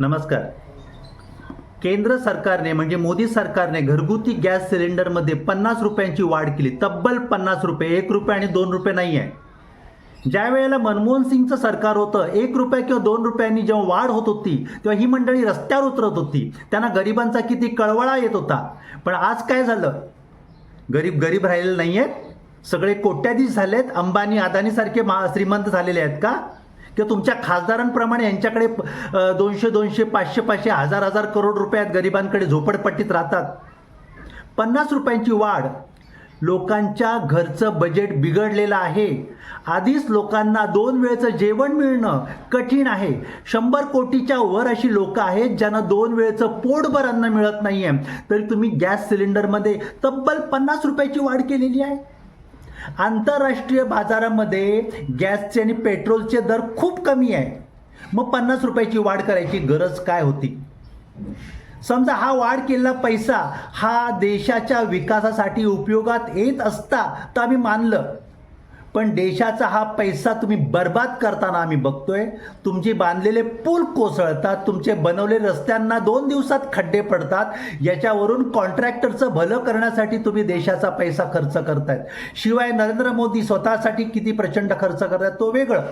नमस्कार. केंद्र सरकारने म्हणजे मोदी सरकारने घरगुती गॅस सिलेंडरमध्ये पन्नास रुपयांची वाढ केली. तब्बल पन्नास रुपये एक रुपये आणि दोन रुपये नाही आहे. ज्या वेळेला मनमोहन सिंगचं सरकार होतं एक रुपये किंवा दोन रुपयांनी जेव्हा वाढ होत होती तेव्हा ही मंडळी रस्त्यावर उतरत होती. त्यांना गरिबांचा किती कळवळा येत होता. पण आज काय झालं? गरीब गरीब राहिलेले नाही आहेत सगळे कोट्याधीश झालेत. अंबानी अदानीसारखे मा श्रीमंत झालेले आहेत का? किंवा तुमच्या खासदारांप्रमाणे यांच्याकडे दोनशे दोनशे पाचशे पाचशे हजार हजार करोड रुपयात गरिबांकडे झोपडपट्टीत राहतात. पन्नास रुपयांची वाढ लोकांच्या घरचं बजेट बिघडलेलं आहे. आधीच लोकांना दोन वेळचं जेवण मिळणं कठीण आहे. शंभर कोटीच्या वर अशी लोकं आहेत ज्यांना दोन वेळचं पोटभर अन्न मिळत नाही आहे तरी तुम्ही गॅस सिलेंडरमध्ये तब्बल पन्नास रुपयाची वाढ केलेली आहे. आंतरराष्ट्रीय बाजारामध्ये गॅसचे आणि पेट्रोलचे दर खूप कमी आहे. मग पन्नास रुपयाची वाढ करायची गरज काय होती? समजा हा वाढ केलेला पैसा हा देशाच्या विकासासाठी उपयोगात येत असता तर आम्ही मानलं. पण देशाचा हा पैसा तुम्ही बर्बाद करताना आम्ही बघतोय. तुमचे बांधलेले पूल कोसळतात तुमचे बनवले रस्त्यांना दोन दिवसात खड्डे पडतात. याच्यावरून कॉन्ट्रॅक्टरचं भलं करण्यासाठी तुम्ही देशाचा पैसा खर्च करतायत. शिवाय नरेंद्र मोदी स्वतःसाठी किती प्रचंड खर्च करतात तो वेगळं.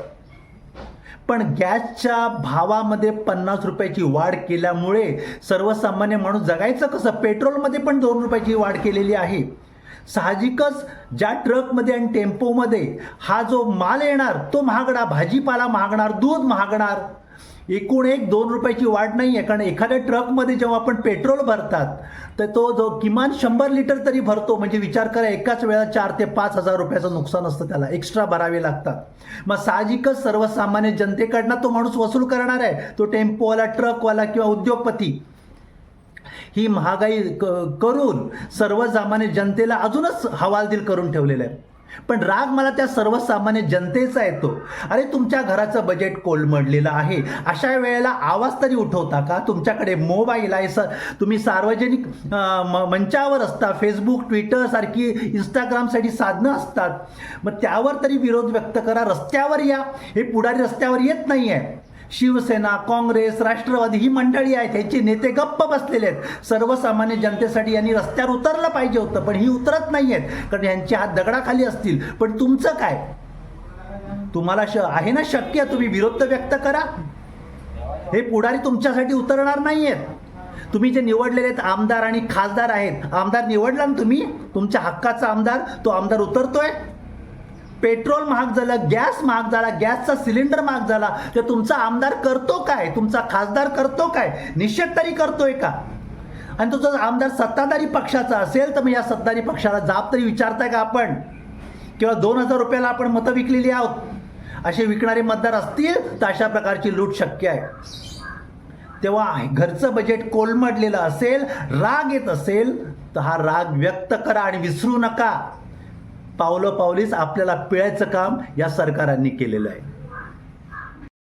पण गॅसच्या भावामध्ये पन्नास रुपयाची वाढ केल्यामुळे सर्वसामान्य माणूस जगायचं कसं? पेट्रोलमध्ये पण दोन रुपयाची वाढ केलेली आहे. साहजिकच ज्या ट्रकमध्ये आणि टेम्पोमध्ये हा जो माल येणार तो महागडा भाजीपाला महागणार दूध महागणार एकूण एक दोन रुपयाची वाढ नाही आहे कारण एखाद्या ट्रकमध्ये जेव्हा आपण पेट्रोल भरतात तर तो जो किमान शंभर लिटर तरी भरतो. म्हणजे विचार करा एकाच वेळा चार ते पाच हजार रुपयाचं नुकसान असतं त्याला. एक्स्ट्रा भरावे लागतात. मग साहजिकच सर्वसामान्य जनतेकडनं तो माणूस वसूल करणार आहे. तो टेम्पोवाला ट्रकवाला किंवा उद्योगपती ही महागाई क- करून सर्वसामान्य जनतेला अजूनच हवालदिल करून ठेवलेलं आहे. पण राग मला त्या सर्वसामान्य जनतेचा येतो. अरे तुमच्या घराचं बजेट कोलमडलेलं आहे. अशा वेळेला आवाज तरी उठवता का? तुमच्याकडे मोबाईल आहे स तुम्ही सार्वजनिक म- मंचावर असता. फेसबुक ट्विटर सारखी इंस्टाग्रामसाठी साधनं असतात. मग त्यावर तरी विरोध व्यक्त करा. रस्त्यावर या. हे पुढारी रस्त्यावर येत नाही आहे शिवसेना काँग्रेस राष्ट्रवादी ही मंडळी आहेत. ह्याचे नेते गप्प बसलेले आहेत. सर्वसामान्य जनतेसाठी यांनी रस्त्यावर उतरलं पाहिजे होतं पण ही उतरत नाही आहेत. कारण यांचे हात दगडाखाली असतील. पण तुमचं काय? तुम्हाला श आहे ना शक्य? तुम्ही विरोध व्यक्त करा. हे पुढारी तुमच्यासाठी उतरणार नाही आहेत. तुम्ही जे निवडलेले आहेत आमदार आणि खासदार आहेत. आमदार निवडला ना तुम्ही? तुमच्या हक्काचा आमदार तो आमदार उतरतोय? पेट्रोल महाग झालं गॅस महाग झाला गॅसचा सिलेंडर महाग झाला तर तुमचा आमदार करतो काय? तुमचा खासदार करतो काय? निषेध तरी करतोय का? आणि तो जर आमदार सत्ताधारी पक्षाचा असेल तर मग या सत्ताधारी पक्षाला जाब तरी विचारताय का आपण? किंवा दोन हजार रुपयाला आपण मतं विकलेली आहोत. असे विकणारे मतदार असतील तर अशा प्रकारची लूट शक्य आहे. तेव्हा घरचं बजेट कोलमडलेलं असेल राग येत असेल तर हा राग व्यक्त करा आणि विसरू नका. पावलं पावलीच आपल्याला पिळायचं काम या सरकारांनी केलेलं आहे.